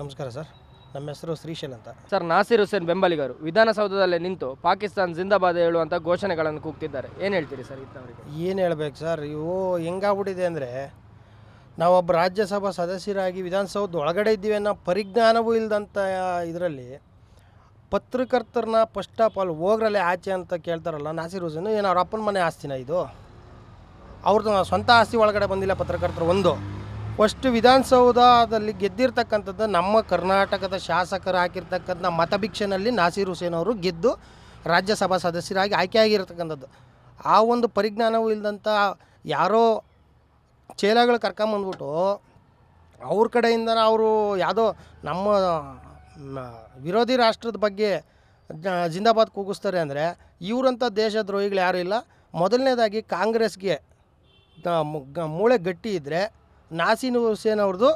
ನಮಸ್ಕಾರ ಸರ್. ನಮ್ಮ ಹೆಸರು ಶ್ರೀಶೈಲ್ ಅಂತ. ಸರ್ ನಾಸಿರ್ ಹುಸೇನ್ ಬೆಂಬಲಿಗರು. ವಿಧಾನಸೌಧದಲ್ಲೇ ನಿಂತು ಪಾಕಿಸ್ತಾನ್ ಜಿಂದಾಬಾದ್ ಹೇಳುವಂಥ ಘೋಷಣೆಗಳನ್ನು ಕೂಗ್ತಿದ್ದಾರೆ. ಏನು ಹೇಳ್ತೀರಿ ಸರ್ ಇತ್ತವರಿಗೆ ಏನು ಹೇಳ್ಬೇಕು ಸರ್ ಇವು ಹೆಂಗಾಗ್ಬಿಟ್ಟಿದೆ ಅಂದರೆ ನಾವೊಬ್ಬ ರಾಜ್ಯಸಭಾ ಸದಸ್ಯರಾಗಿ ವಿಧಾನಸೌಧ ಒಳಗಡೆ ಇದ್ದೀವಿ ಅನ್ನೋ ಪರಿಜ್ಞಾನವೂ ಇಲ್ಲದಂಥ ಇದರಲ್ಲಿ ಪತ್ರಕರ್ತರನ್ನ ಫಸ್ಟ್ ಆಫ್ ಆಲ್ ಹೋಗ್ರಲ್ಲೇ ಆಚೆ ಅಂತ ಕೇಳ್ತಾರಲ್ಲ ನಾಸಿರ್ ಹುಸೇನು ಏನು ಅವ್ರ ಅಪ್ಪನ ಮನೆ ಆಸ್ತಿನ ಇದು? ಅವ್ರದ್ದು ಸ್ವಂತ ಆಸ್ತಿ ಒಳಗಡೆ ಬಂದಿಲ್ಲ ಪತ್ರಕರ್ತರು ಒಂದು. ಫಸ್ಟ್ ವಿಧಾನಸೌಧದಲ್ಲಿ ಗೆದ್ದಿರ್ತಕ್ಕಂಥದ್ದು ನಮ್ಮ ಕರ್ನಾಟಕದ ಶಾಸಕರು ಹಾಕಿರ್ತಕ್ಕಂಥ ಮತಭಿಕ್ಷೆನಲ್ಲಿ ನಾಸೀರ್ ಹುಸೇನ್ ಅವರು ಗೆದ್ದು ರಾಜ್ಯಸಭಾ ಸದಸ್ಯರಾಗಿ ಆಯ್ಕೆಯಾಗಿರ್ತಕ್ಕಂಥದ್ದು. ಆ ಒಂದು ಪರಿಜ್ಞಾನವೂ ಇಲ್ಲದಂಥ ಯಾರೋ ಚೇಲಗಳು ಕರ್ಕೊಂಬಂದ್ಬಿಟ್ಟು ಅವ್ರ ಕಡೆಯಿಂದ ಅವರು ಯಾವುದೋ ನಮ್ಮ ವಿರೋಧಿ ರಾಷ್ಟ್ರದ ಬಗ್ಗೆ ಜಿಂದಾಬಾದ್ ಕೂಗಿಸ್ತಾರೆ ಅಂದರೆ ಇವರಂಥ ದೇಶದ್ರೋಹಿಗಳು ಯಾರೂ ಇಲ್ಲ. ಮೊದಲನೇದಾಗಿ ಕಾಂಗ್ರೆಸ್ಗೆ ಮೂಳೆ ಗಟ್ಟಿ ಇದ್ದರೆ ನಾಸೀನ್ ಹುಸೇನ್ ಅವ್ರದ್ದು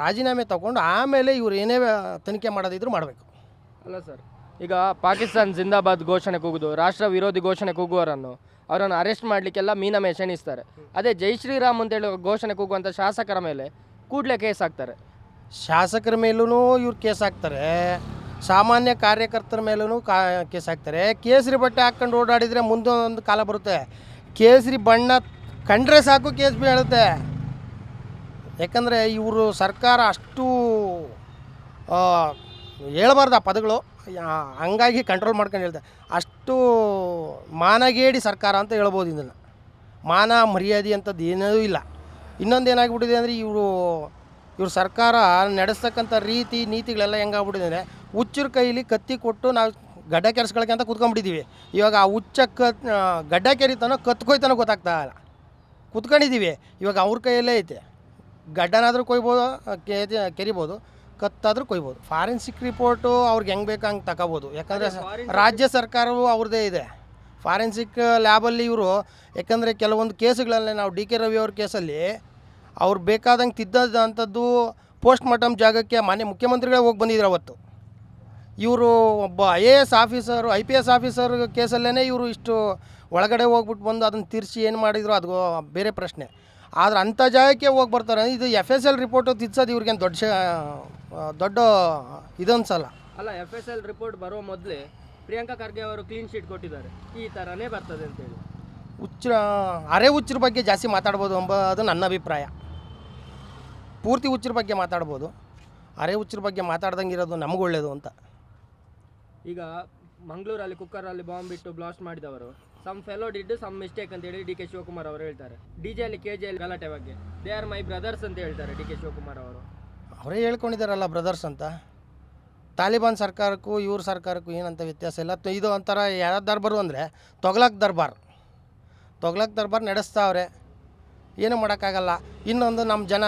ರಾಜೀನಾಮೆ ತಗೊಂಡು ಆಮೇಲೆ ಇವ್ರು ಏನೇ ತನಿಖೆ ಮಾಡೋದಿದ್ರು ಮಾಡಬೇಕು. ಅಲ್ಲ ಸರ್ ಈಗ ಪಾಕಿಸ್ತಾನ್ ಜಿಂದಾಬಾದ್ ಘೋಷಣೆ ಕೂಗುದು ರಾಷ್ಟ್ರ ವಿರೋಧಿ ಘೋಷಣೆ ಕೂಗುವವರನ್ನು ಅವರನ್ನು ಅರೆಸ್ಟ್ ಮಾಡಲಿಕ್ಕೆಲ್ಲ ಮೀನಮೆ ಶಣಿಸ್ತಾರೆ ಅದೇ ಜೈ ಶ್ರೀರಾಮ್ ಅಂತ ಹೇಳಿ ಘೋಷಣೆ ಕೂಗುವಂಥ ಶಾಸಕರ ಮೇಲೆ ಕೂಡಲೇ ಕೇಸ್ ಹಾಕ್ತಾರೆ. ಶಾಸಕರ ಮೇಲೂ ಇವ್ರು ಕೇಸ್ ಹಾಕ್ತಾರೆ ಸಾಮಾನ್ಯ ಕಾರ್ಯಕರ್ತರ ಮೇಲೂ ಕಾ ಕೇಸ್ ಹಾಕ್ತಾರೆ. ಕೇಸರಿ ಬಟ್ಟೆ ಹಾಕ್ಕೊಂಡು ಓಡಾಡಿದರೆ ಮುಂದೊಂದು ಕಾಲ ಬರುತ್ತೆ. ಕೇಸರಿ ಬಣ್ಣ ಕಂಡ್ರೆ ಸಾಕು ಕೇಸ್ ಬೀಳುತ್ತೆ. ಯಾಕಂದರೆ ಇವರು ಸರ್ಕಾರ ಅಷ್ಟು ಹೇಳ್ಬಾರ್ದು ಆ ಪದಗಳು ಹಂಗಾಗಿ ಕಂಟ್ರೋಲ್ ಮಾಡ್ಕೊಂಡು ಹೇಳ್ತಾರೆ ಅಷ್ಟು ಮಾನಗೇಡಿ ಸರ್ಕಾರ ಅಂತ ಹೇಳ್ಬೋದು ಇದನ್ನು ಮಾನ ಮರ್ಯಾದೆ ಅಂಥದ್ದು ಏನೂ ಇಲ್ಲ. ಇನ್ನೊಂದು ಏನಾಗ್ಬಿಟ್ಟಿದೆ ಅಂದರೆ ಇವರು, ಇವ್ರ ಸರ್ಕಾರ ನಡೆಸ್ತಕ್ಕಂಥ ರೀತಿ, ನೀತಿಗಳೆಲ್ಲ ಹೆಂಗಾಗ್ಬಿಟ್ಟಿದೆ ಅಂದರೆ ಹುಚ್ಚರ ಕೈಲಿ ಕತ್ತಿ ಕೊಟ್ಟು ನಾವು ಗಡ್ಡ ಕೆರೆಸ್ಕೊಳಕ್ಕೆ ಅಂತ ಕುತ್ಕೊಂಬಿಟ್ಟಿದ್ದೀವಿ ಇವಾಗ ಆ ಹುಚ್ಚ ಕತ್ ಗಡ್ಡ ಕೆರಿತಾನೋ ಕತ್ಕೊಯ್ತಾನೋ ಗೊತ್ತಾಗ್ತಾ ಇಲ್ಲ. ಕುತ್ಕೊಂಡಿದ್ದೀವಿ ಇವಾಗ ಅವ್ರ ಕೈಯಲ್ಲೇ ಐತೆ. ಗಡ್ಡನಾದರೂ ಕೊಯ್ಬೋದು ಕೆ ಕೆರಿಬೋದು ಕತ್ತಾದರೂ ಕೊಯ್ಬೋದು. ಫಾರೆನ್ಸಿಕ್ ರಿಪೋರ್ಟು ಅವ್ರಿಗೆ ಹೆಂಗೆ ಬೇಕು ಹಂಗೆ ತಗೋಬೋದು ಯಾಕಂದರೆ ರಾಜ್ಯ ಸರ್ಕಾರವು ಅವ್ರದ್ದೇ ಇದೆ. ಫಾರೆನ್ಸಿಕ್ ಲ್ಯಾಬಲ್ಲಿ ಇವರು ಯಾಕಂದರೆ ಕೆಲವೊಂದು ಕೇಸುಗಳಲ್ಲಿ ನಾವು ಡಿ ಕೆ ರವಿ ಅವ್ರ ಕೇಸಲ್ಲಿ ಅವ್ರು ಬೇಕಾದಂಗೆ ತಿದ್ದಂಥದ್ದು ಪೋಸ್ಟ್ ಮಾರ್ಟಮ್ ಜಾಗಕ್ಕೆ ಮಾನ್ಯ ಮುಖ್ಯಮಂತ್ರಿಗಳೇ ಹೋಗಿ ಬಂದಿದ್ರು ಅವತ್ತು. ಇವರು ಒಬ್ಬ I A S officer I P S officer ಕೇಸಲ್ಲೇ ಇವರು ಇಷ್ಟು ಒಳಗಡೆ ಹೋಗ್ಬಿಟ್ಟು ಬಂದು ಅದನ್ನು ತಿರ್ಸಿ ಏನು ಮಾಡಿದ್ರು ಅದು ಬೇರೆ ಪ್ರಶ್ನೆ. ಆದ್ರೆ ಅಂಥ ಜಾಗಕ್ಕೆ ಹೋಗಿ ಬರ್ತಾರೆ ಇದು ಎಫ್ ಎಸ್ ಎಲ್ ರಿಪೋರ್ಟು ತಿದ್ಸೋದು ಇವ್ರಿಗೇನು ದೊಡ್ಡ ದೊಡ್ಡ ಇದೊಂದ್ಸಲ. ಅಲ್ಲ ಎಫ್ ಎಸ್ ಎಲ್ ರಿಪೋರ್ಟ್ ಬರೋ ಮೊದಲೇ ಪ್ರಿಯಾಂಕಾ ಖರ್ಗೆ ಅವರು ಕ್ಲೀನ್ ಶೀಟ್ ಕೊಟ್ಟಿದ್ದಾರೆ. ಈ ಥರನೇ ಬರ್ತದೆ ಅಂತೇಳಿ ಹುಚ್ಚ ಅರೆ ಹುಚ್ಚರ ಬಗ್ಗೆ ಜಾಸ್ತಿ ಮಾತಾಡ್ಬೋದು ಎಂಬುದು ನನ್ನ ಅಭಿಪ್ರಾಯ. ಪೂರ್ತಿ ಹುಚ್ಚರ ಬಗ್ಗೆ ಮಾತಾಡ್ಬೋದು. ಅರೆ ಹುಚ್ಚರ ಬಗ್ಗೆ ಮಾತಾಡ್ದಂಗೆ ಇರೋದು ನಮ್ಗೆ ಒಳ್ಳೇದು ಅಂತ. ಈಗ ಮಂಗಳೂರಲ್ಲಿ ಕುಕ್ಕರಲ್ಲಿ ಬಾಂಬ್ ಇಟ್ಟು ಬ್ಲಾಸ್ಟ್ ಮಾಡಿದವರು. Some fellow did some mistake ಅಂತ ಹೇಳಿ ಡಿ ಕೆ ಶಿವಕುಮಾರ್ ಅವರು ಹೇಳ್ತಾರೆ. ಡಿ ಜೆ ಅಲ್ಲಿ ಕೆ ಜೆ ಅಲ್ಲಿ ಗಲಾಟೆ ಬಗ್ಗೆ. ದೇ ಆರ್ ಮೈ ಬ್ರದರ್ಸ್ ಅಂತ ಹೇಳ್ತಾರೆ ಡಿ ಕೆ ಶಿವಕುಮಾರ್ ಅವರು. ಅವರೇ ಹೇಳ್ಕೊಂಡಿದ್ದಾರಲ್ಲ ಬ್ರದರ್ಸ್ ಅಂತ? ತಾಲಿಬಾನ್ ಸರ್ಕಾರಕ್ಕೂ, ಇವ್ರ ಸರ್ಕಾರಕ್ಕೂ ಏನಂತ ವ್ಯತ್ಯಾಸ ಇಲ್ಲ. ಇದು ಒಂಥರ ಯಾವ ದರ್ಬಾರು ಅಂದರೆ ತೊಗಲಕ್ ದರ್ಬಾರ್. ತೊಗಲಕ್ ದರ್ಬಾರ್ ನಡೆಸ್ತಾವ್ರೆ ಏನೂ ಮಾಡೋಕ್ಕಾಗಲ್ಲ. ಇನ್ನೊಂದು ನಮ್ಮ ಜನ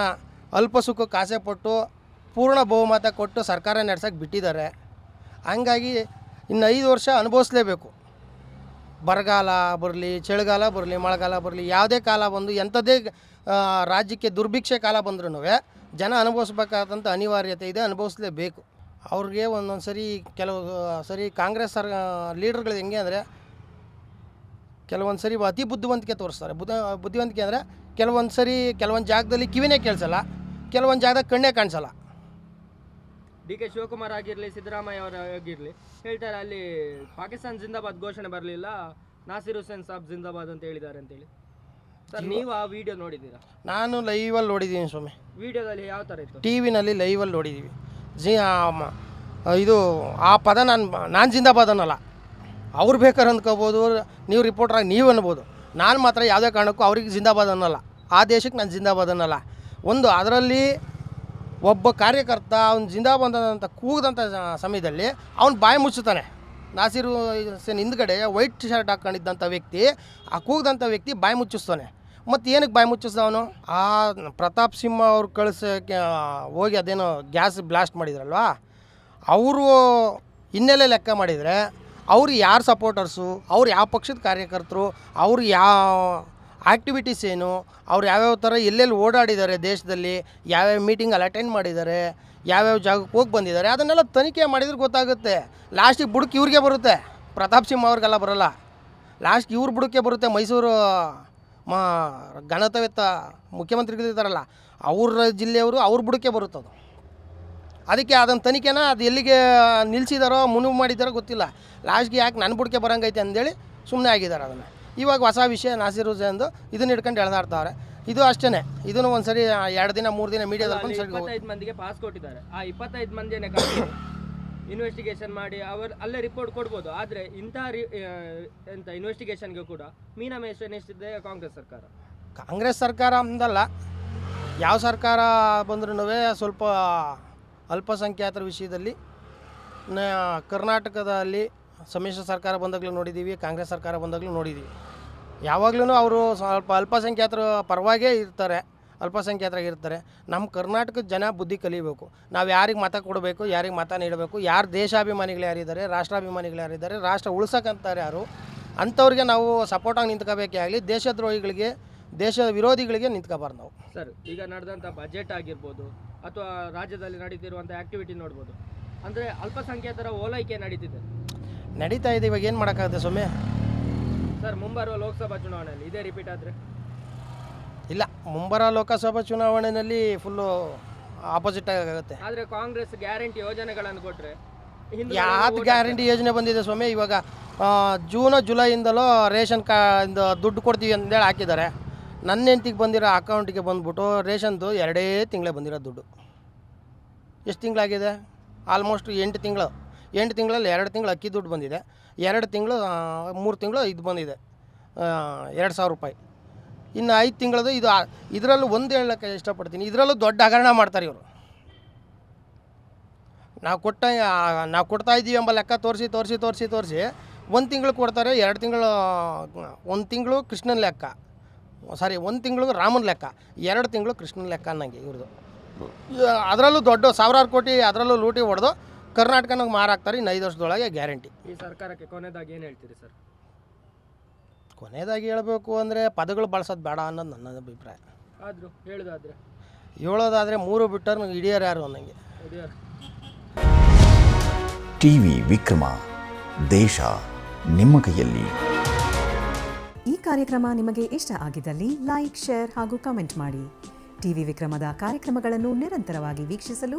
ಅಲ್ಪ ಸುಖಕ್ಕೆ ಆಸೆ ಪಟ್ಟು ಪೂರ್ಣ ಬಹುಮತ ಕೊಟ್ಟು ಸರ್ಕಾರ ನಡೆಸೋಕೆ ಬಿಟ್ಟಿದ್ದಾರೆ. ಹಂಗಾಗಿ ಇನ್ನು ಐದು ವರ್ಷ ಅನುಭವಿಸ್ಲೇಬೇಕು. ಬರಗಾಲ ಬರಲಿ, ಚಳಿಗಾಲ ಬರಲಿ, ಮಳೆಗಾಲ ಬರಲಿ, ಯಾವುದೇ ಕಾಲ ಬಂದು ಎಂಥದ್ದೇ ರಾಜ್ಯಕ್ಕೆ ದುರ್ಭಿಕ್ಷೆ ಕಾಲ ಬಂದ್ರೂ ಜನ ಅನುಭವಿಸ್ಬೇಕಾದಂಥ ಅನಿವಾರ್ಯತೆ ಇದೆ, ಅನುಭವಿಸ್ಲೇಬೇಕು. ಅವ್ರಿಗೆ ಒಂದೊಂದು ಸರಿ ಕೆಲವು ಸರಿ ಕಾಂಗ್ರೆಸ್ ಸರ್ ಲೀಡರ್ಗಳು ಹೆಂಗೆ ಅಂದರೆ ಕೆಲವೊಂದು ಸರಿ ಅತಿ ಬುದ್ಧಿವಂತಿಕೆ ತೋರಿಸ್ತಾರೆ. ಬುದ್ಧ ಬುದ್ಧಿವಂತಿಕೆ ಅಂದರೆ ಕೆಲವೊಂದು ಸರಿ ಕೆಲವೊಂದು ಜಾಗದಲ್ಲಿ ಕಿವಿನೇ ಕೇಳಿಸಲ್ಲ, ಕೆಲವೊಂದು ಜಾಗದಾಗ ಕಣ್ಣೇ ಕಾಣಿಸಲ್ಲ. ಡಿ ಕೆ ಶಿವಕುಮಾರ್ ಆಗಿರಲಿ ಸಿದ್ದರಾಮಯ್ಯ ಅವರ ಆಗಿರಲಿ ಹೇಳ್ತಾರೆ ಅಲ್ಲಿ ಪಾಕಿಸ್ತಾನ್ ಜಿಂದಾಬಾದ್ ಘೋಷಣೆ ಬರಲಿಲ್ಲ ನಾಸಿರ್ ಹುಸೇನ್ ಸಾಬ್ ಜಿಂದಾಬಾದ್ ಅಂತ ಹೇಳಿದ್ದಾರೆ ಅಂತೇಳಿ. ಸರ್ ನೀವು ಆ ವಿಡಿಯೋ ನೋಡಿದ್ದೀರಾ? ನಾನು ಲೈವಲ್ಲಿ ನೋಡಿದ್ದೀನಿ ಸ್ವಾಮಿ. ವಿಡಿಯೋದಲ್ಲಿ ಯಾವ ಥರ ಇತ್ತು? ಟಿ ವಿನಲ್ಲಿ ಲೈವಲ್ಲಿ ನೋಡಿದ್ದೀವಿ. ಜಿ ಇದು ಆ ಪದ ನಾನು ನಾನು ಜಿಂದಾಬಾದ್ ಅನ್ನಲ್ಲ. ಅವ್ರು ಬೇಕಾರೆ ಅಂದ್ಕೋಬೋದು ನೀವು ರಿಪೋರ್ಟ್ರಾಗಿ ನೀವು ಅನ್ಬೋದು. ನಾನು ಮಾತ್ರ ಯಾವುದೇ ಕಾರಣಕ್ಕೂ ಅವ್ರಿಗೆ ಜಿಂದಾಬಾದ್ ಅನ್ನಲ್ಲ. ಆ ದೇಶಕ್ಕೆ ನಾನು ಜಿಂದಾಬಾದ್ ಅನ್ನಲ್ಲ. ಒಂದು ಅದರಲ್ಲಿ ಒಬ್ಬ ಕಾರ್ಯಕರ್ತ ಅವ್ನು ಜಿಂದಾ ಬಂದಂಥ ಕೂಗದಂಥ ಸಮಯದಲ್ಲಿ ಅವ್ನು ಬಾಯಿ ಮುಚ್ಚುತ್ತಾನೆ. ನಾಸಿರು ಸೇನ್ ಹಿಂದ್ಗಡೆ ವೈಟ್ ಶರ್ಟ್ ಹಾಕ್ಕೊಂಡಿದ್ದಂಥ ವ್ಯಕ್ತಿ, ಆ ಕೂಗದಂಥ ವ್ಯಕ್ತಿ ಬಾಯಿ ಮುಚ್ಚಿಸ್ತಾನೆ. ಮತ್ತು ಏನಕ್ಕೆ ಬಾಯಿ ಮುಚ್ಚಿಸ್ದ ಅವನು? ಆ ಪ್ರತಾಪ್ ಸಿಂಹ ಅವ್ರು ಕಳಿಸೋಕ್ಕೆ ಹೋಗಿ ಅದೇನೋ ಗ್ಯಾಸ್ ಬ್ಲಾಸ್ಟ್ ಮಾಡಿದ್ರಲ್ವಾ? ಅವರು ಹಿನ್ನೆಲೆ ಲೆಕ್ಕ ಮಾಡಿದರೆ ಅವ್ರು ಯಾರು ಸಪೋರ್ಟರ್ಸು ಅವ್ರು ಯಾವ ಪಕ್ಷದ ಕಾರ್ಯಕರ್ತರು, ಅವ್ರು ಯಾವ ಆ್ಯಕ್ಟಿವಿಟೀಸ್ ಏನು? ಅವ್ರು ಯಾವ್ಯಾವ ಥರ ಎಲ್ಲೆಲ್ಲಿ ಓಡಾಡಿದ್ದಾರೆ ದೇಶದಲ್ಲಿ? ಯಾವ್ಯಾವ ಮೀಟಿಂಗಲ್ಲಿ ಅಟೆಂಡ್ ಮಾಡಿದ್ದಾರೆ? ಯಾವ್ಯಾವ ಜಾಗಕ್ಕೆ ಹೋಗಿ ಬಂದಿದ್ದಾರೆ? ಅದನ್ನೆಲ್ಲ ತನಿಖೆ ಮಾಡಿದ್ರೆ ಗೊತ್ತಾಗುತ್ತೆ. ಲಾಸ್ಟಿಗೆ ಬುಡಕ್ ಇವ್ರಿಗೆ ಬರುತ್ತೆ. ಪ್ರತಾಪ್ ಸಿಂಹ ಅವ್ರಿಗೆಲ್ಲ ಬರೋಲ್ಲ. ಲಾಸ್ಟ್ ಇವ್ರ ಬುಡಕ್ಕೆ ಬರುತ್ತೆ. ಮೈಸೂರು, ಮಾ ಗಣತವೆತ್ತ ಮುಖ್ಯಮಂತ್ರಿಗಳಿದ್ದಾರಲ್ಲ ಅವ್ರ ಜಿಲ್ಲೆಯವರು ಅವ್ರ ಬುಡಕ್ಕೆ ಬರುತ್ತದು ಅದಕ್ಕೆ ಅದನ್ನು ತನಿಖೆನ ಅದು ಎಲ್ಲಿಗೆ ನಿಲ್ಲಿಸಿದಾರೋ ಮುನುವು ಮಾಡಿದಾರೋ ಗೊತ್ತಿಲ್ಲ. ಲಾಸ್ಟ್ಗೆ ಯಾಕೆ ನನ್ನ ಬುಡಕ್ಕೆ ಬರಂಗೈತೆ ಅಂದೇಳಿ ಸುಮ್ಮನೆ ಆಗಿದ್ದಾರೆ ಅದನ್ನು. ಇವಾಗ ಹೊಸ ವಿಷಯ ನಾಸಿರ್ ಎಂದು ಇದನ್ನ ಹಿಡ್ಕೊಂಡು ಎಳೆದಾಡ್ತಾವ್ರೆ. ಇದು ಅಷ್ಟೇ ಇದನ್ನು ಒಂದ್ಸರಿ ಎರಡು ದಿನ ಮೂರು ದಿನ ಮೀಡಿಯಾದಲ್ಲಿ ಇಪ್ಪತ್ತೈದು ಮಂದಿಗೆ ಪಾಸ್ ಕೊಟ್ಟಿದ್ದಾರೆ. ಆ ಇಪ್ಪತ್ತೈದು ಮಂದಿನೇ ಇನ್ವೆಸ್ಟಿಗೇಷನ್ ಮಾಡಿ ಅವರು ಅಲ್ಲೇ ರಿಪೋರ್ಟ್ ಕೊಡ್ಬೋದು. ಆದರೆ ಇಂಥ ರಿ- ಎಂಥ ಎಂತ ಇನ್ವೆಸ್ಟಿಗೇಷನ್ಗೆ ಕೂಡ ಮೀನಮೇಷ ಎಷ್ಟಿದೆ ಕಾಂಗ್ರೆಸ್ ಸರ್ಕಾರ. ಕಾಂಗ್ರೆಸ್ ಸರ್ಕಾರ ಅಂದಲ್ಲ ಯಾವ ಸರ್ಕಾರ ಬಂದ್ರೂ ಸ್ವಲ್ಪ ಅಲ್ಪಸಂಖ್ಯಾತರ ವಿಷಯದಲ್ಲಿ ಕರ್ನಾಟಕದಲ್ಲಿ ಸಮ್ಮಿಶ್ರ ಸರ್ಕಾರ ಬಂದಾಗಲೂ ನೋಡಿದ್ದೀವಿ ಕಾಂಗ್ರೆಸ್ ಸರ್ಕಾರ ಬಂದಾಗಲೂ ನೋಡಿದ್ದೀವಿ ಯಾವಾಗಲೂ ಅವರು ಸ್ವಲ್ಪ ಅಲ್ಪಸಂಖ್ಯಾತರ ಪರವಾಗೇ ಇರ್ತಾರೆ ಅಲ್ಪಸಂಖ್ಯಾತರಾಗಿ ಇರ್ತಾರೆ. ನಮ್ಮ ಕರ್ನಾಟಕದ ಜನ ಬುದ್ಧಿ ಕಲಿಬೇಕು. ನಾವು ಯಾರಿಗೆ ಮತ ಕೊಡಬೇಕು ಯಾರಿಗೆ ಮತ ನೀಡಬೇಕು ಯಾರು ದೇಶಾಭಿಮಾನಿಗಳು ಯಾರಿದ್ದಾರೆ ರಾಷ್ಟ್ರಾಭಿಮಾನಿಗಳು ಯಾರಿದ್ದಾರೆ ರಾಷ್ಟ್ರ ಉಳ್ಸಕ್ಕಂತಾರೆ ಯಾರು ಅಂಥವ್ರಿಗೆ ನಾವು ಸಪೋರ್ಟಾಗಿ ನಿಂತ್ಕೋಬೇಕೇ ಆಗಲಿ ದೇಶದ್ರೋಹಿಗಳಿಗೆ ದೇಶ ವಿರೋಧಿಗಳಿಗೆ ನಿಂತ್ಕೋಬಾರ್ದು ನಾವು. ಸರ್ ಈಗ ನಡೆದಂಥ ಬಜೆಟ್ ಆಗಿರ್ಬೋದು ಅಥವಾ ರಾಜ್ಯದಲ್ಲಿ ನಡೀತಿರುವಂಥ ಆ್ಯಕ್ಟಿವಿಟಿ ನೋಡ್ಬೋದು. ಅಂದರೆ ಅಲ್ಪಸಂಖ್ಯಾತರ ಓಲೈಕೆ ನಡೀತಿದೆ. ನಡೀತಾ ಇದೆ ಇವಾಗ ಏನು ಮಾಡೋಕ್ಕಾಗುತ್ತೆ ಸೊಮ್ಮೆ ಸರ್ ಮುಂಬರುವ ಲೋಕಸಭಾ ಚುನಾವಣೆಯಲ್ಲಿ ಇದೇ ರಿಪೀಟ್ ಆದರೆ? ಇಲ್ಲ ಮುಂಬರ ಲೋಕಸಭಾ ಚುನಾವಣೆಯಲ್ಲಿ ಫುಲ್ಲು ಆಪೋಸಿಟ್ ಆಗುತ್ತೆ ಆದರೆ ಕಾಂಗ್ರೆಸ್ ಗ್ಯಾರಂಟಿ ಯೋಜನೆಗಳನ್ನು ಕೊಟ್ಟರೆ ಯಾವ್ದು ಗ್ಯಾರಂಟಿ ಯೋಜನೆ ಬಂದಿದೆ ಸ್ವಾಮಿ ಇವಾಗ ಜೂನ್ ಜುಲೈಯಿಂದಲೂ ರೇಷನ್ ಕಾ ಇಂದ ದುಡ್ಡು ಕೊಡ್ತೀವಿ ಅಂತೇಳಿ ಹಾಕಿದ್ದಾರೆ. ನನ್ನ ಹೆಂಡ್ತಿಗೆ ಬಂದಿರೋ ಅಕೌಂಟಿಗೆ ಬಂದ್ಬಿಟ್ಟು ರೇಷನ್ದು ಎರಡೇ ತಿಂಗಳೇ ಬಂದಿರೋ ದುಡ್ಡು. ಎಷ್ಟು ತಿಂಗಳಾಗಿದೆ? ಆಲ್ಮೋಸ್ಟ್ ಎಂಟು ತಿಂಗಳು. ಎಂಟು ತಿಂಗಳಲ್ಲಿ ಎರಡು ತಿಂಗಳು ಅಕ್ಕಿ ದುಡ್ಡು ಬಂದಿದೆ. ಎರಡು ತಿಂಗಳು ಮೂರು ತಿಂಗಳು ಇದು ಬಂದಿದೆ. ಎರಡು ಸಾವಿರ ರೂಪಾಯಿ. ಇನ್ನು ಐದು ತಿಂಗಳದು ಇದು ಇದರಲ್ಲೂ ಒಂದು ಹೇಳಕ್ಕೆ ಇಷ್ಟಪಡ್ತೀನಿ. ಇದರಲ್ಲೂ ದೊಡ್ಡ ಹಗರಣ ಮಾಡ್ತಾರೆ ಇವರು. ನಾವು ಕೊಟ್ಟ ನಾವು ಕೊಡ್ತಾ ಇದ್ದೀವಿ ಎಂಬ ಲೆಕ್ಕ ತೋರಿಸಿ ತೋರಿಸಿ ತೋರಿಸಿ ತೋರಿಸಿ ಒಂದು ತಿಂಗಳು ಕೊಡ್ತಾರೆ, ಎರಡು ತಿಂಗಳು, ಒಂದು ತಿಂಗಳು ಕೃಷ್ಣನ ಲೆಕ್ಕ. ಸಾರಿ, ಒಂದು ತಿಂಗಳು ರಾಮನ ಲೆಕ್ಕ. ಎರಡು ತಿಂಗಳು ಕೃಷ್ಣನ ಲೆಕ್ಕ ಅನ್ನಂಗೆ ಇವ್ರದ್ದು. ಅದರಲ್ಲೂ ದೊಡ್ಡ ಸಾವಿರಾರು ಕೋಟಿ, ಅದರಲ್ಲೂ ಲೂಟಿ ಹೊಡೆದು ಕರ್ನಾಟಕನಾಗ ಮಾರಾಕ್ತಾರೆ ಇನ್ನು ಐದು ವರ್ಷದೊಳಗೆ ಗ್ಯಾರಂಟಿ. ಈ ಸರ್ಕಾರಕ್ಕೆ ಕೊನೆದಾಗಿ ಏನು ಹೇಳ್ತೀರಿ ಸರ್? ಕೊನೆಯದಾಗಿ ಹೇಳಬೇಕು ಅಂದರೆ ಪದಗಳು ಬಳಸೋದು ಬೇಡ ಅನ್ನೋದು ನನ್ನ ಅಭಿಪ್ರಾಯ. ಆದರೂ ಹೇಳೋದಾದರೆ? ಹೇಳೋದಾದರೆ ಮೂರು ಬಿಟ್ಟರು ಹಿಡಿಯರು ಯಾರು ಅನ್ನಂಗೆ. ಟಿ ವಿ ವಿಕ್ರಮ ದೇಶ ನಿಮ್ಮ ಕೈಯಲ್ಲಿ. ಈ ಕಾರ್ಯಕ್ರಮ ನಿಮಗೆ ಇಷ್ಟ ಆಗಿದ್ದಲ್ಲಿ ಲೈಕ್ ಶೇರ್ ಹಾಗೂ ಕಮೆಂಟ್ ಮಾಡಿ. ಟಿವಿ ವಿಕ್ರಮದ ಕಾರ್ಯಕ್ರಮಗಳನ್ನು ನಿರಂತರವಾಗಿ ವೀಕ್ಷಿಸಲು